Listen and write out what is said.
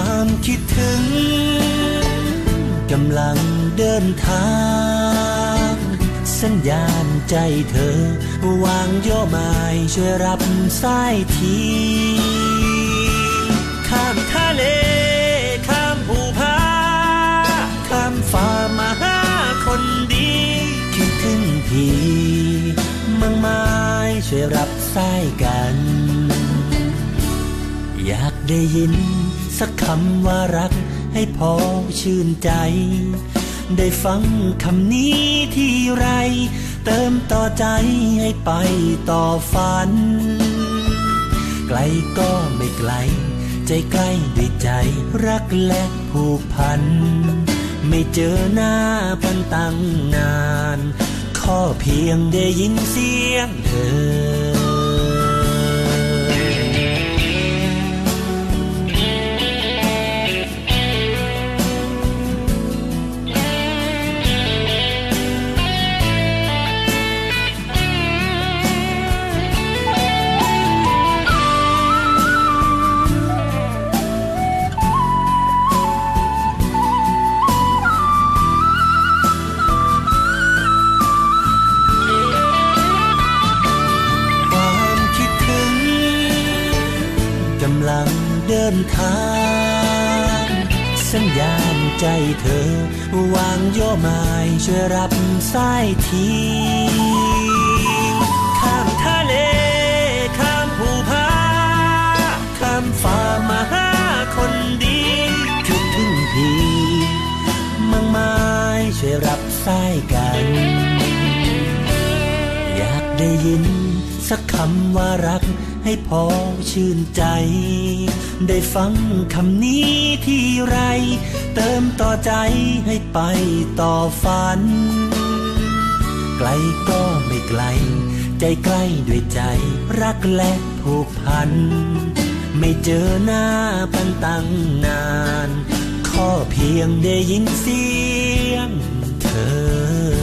ความคิดถึงกำลังเดินทาง สัญญาณใจเธอวางโยมายช่วยรับสายทีข้ามทะเล ข้ามภูผาข้ามฟ้ามาหาคนดี คิดถึงพี่มังไม้ช่วยรับสายกัน อยากได้ยิน สักคำว่ารักให้พอชื่นใจ ได้ฟังคำนี้ที่ไร เติมต่อใจให้ไปต่อฝัน ไกลก็ไม่ไกล ใจใกล้ด้วยใจรักและผูกพัน ไม่เจอหน้าพันตั้งนาน ข้อเพียงได้ยินเสียงเธอ กำลังเดินทาง สัญญาณใจเธอ วางโยมายช่วยรับสายทีข้ามทะเล ข้ามภูผาข้ามฟ้ามาหาคนดีคิดถึงพีมังไม้ช่วยรับสายกัน อยากได้ยิน สักคำว่ารักให้พอชื่นใจ ได้ฟังคำนี้ที่ไร เติมต่อใจให้ไปต่อฝัน ไกลก็ไม่ไกล ใจใกล้ด้วยใจรักและผูกพัน ไม่เจอหน้าพันตั้งนาน ข้อเพียงได้ยินเสียงเธอ